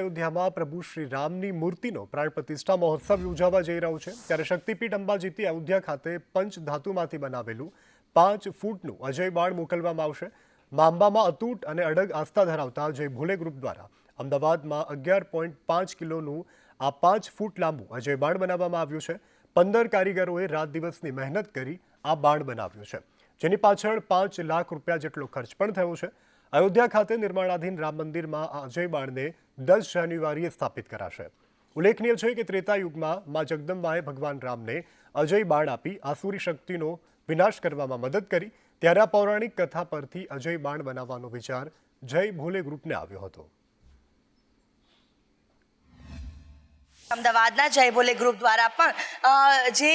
અયોધ્યામાં પ્રભુ શ્રી રામની મૂર્તિનો પ્રાણ પ્રતિષ્ઠા મહોત્સવ યોજાવા જઈ રહ્યો છે. ત્યારે શક્તિપીઠ અંબાજીથી અયોધ્યા ખાતે પંચ ધાતુમાંથી બનાવેલું પાંચ ફૂટનું અજય બાળ મોકલવામાં આવશે. માંબામાં અતૂટ અને અડગ આસ્થા ધરાવતા જય ભોલે ગ્રુપ દ્વારા અમદાવાદમાં અગિયાર પોઈન્ટ પાંચ કિલોનું આ પાંચ ફૂટ લાંબુ અજય બાણ બનાવવામાં આવ્યું છે. પંદર કારીગરોએ રાત દિવસની મહેનત કરી આ બાણ બનાવ્યું છે. જેની પાછળ પાંચ લાખ રૂપિયા જેટલો ખર્ચ પણ થયો છે. અયોધ્યા ખાતે નિર્માણાધીન રામ મંદિરમાં અજય બાણને દસ જાન્યુઆરીએ સ્થાપિત કરાશે. ઉલ્લેખનીય છે કે ત્રેતા યુગમાં મા જગદંબાએ ભગવાન રામને અજય બાણ આપી આસુરી શક્તિનો વિનાશ કરવામાં મદદ કરી. ત્યારે આ પૌરાણિક કથા પરથી અજય બાણ બનાવવાનો વિચાર જય ભોલે ગ્રુપને આવ્યો હતો. અમદાવાદના જય ભોલે ગ્રુપ દ્વારા પણ જે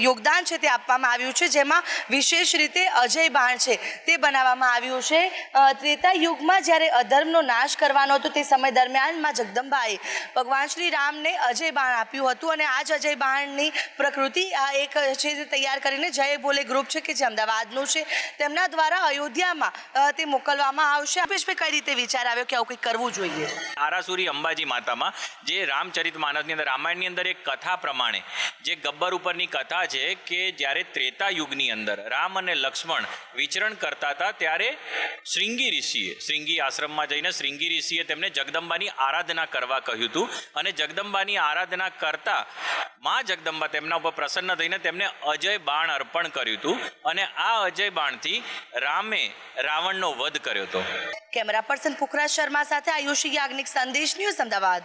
યોગદાન છે તે આપવામાં આવ્યું છે, જેમાં વિશેષ રીતે અજય બાણ છે તે બનાવવામાં આવ્યું છે. ત્રેતા યુગમાં જ્યારે અધર્મનો નાશ કરવાનો હતો તે સમય દરમિયાનમાં જગદંબાએ ભગવાન શ્રી રામને અજય બાણ આપ્યું હતું અને આ જ અજય બાણની પ્રકૃતિ આ એક છે તે તૈયાર કરીને જય ભોલે ગ્રુપ છે કે જે અમદાવાદનું છે તેમના દ્વારા અયોધ્યામાં તે મોકલવામાં આવશે. અલ્પેશભાઈ કઈ રીતે વિચાર આવ્યો કે આવું કંઈક કરવું જોઈએ? આરાસુરી અંબાજી માતામાં જે રામચરિત માનસની અંદર, રામાયણની અંદર એક કથા પ્રમાણે, જે ગબ્બર ઉપરની કથા છે કે જ્યારે ત્રેતા યુગની અંદર રામ અને લક્ષ્મણ વિચરણ કરતા હતા, ત્યારે શ્રીંગી ઋષિએ શ્રીંગી આશ્રમમાં જઈને શ્રીંગી ઋષિએ તેમને જગદંબાની આરાધના કરવા કહ્યું હતું. અને જગદંબાની આરાધના કરતા, માં જગદંબા તેમના ઉપર પ્રસન્ન થઈને તેમને અજય બાણ અર્પણ કર્યું હતું. અને આ અજય બાણથી રામે રાવણનો વધ કર્યો હતો. કેમેરા પર્સન પુખરાજ શર્મા સાથે આયુષી યાજ્ઞિક સંદેશ ન્યૂઝ અમદાવાદ.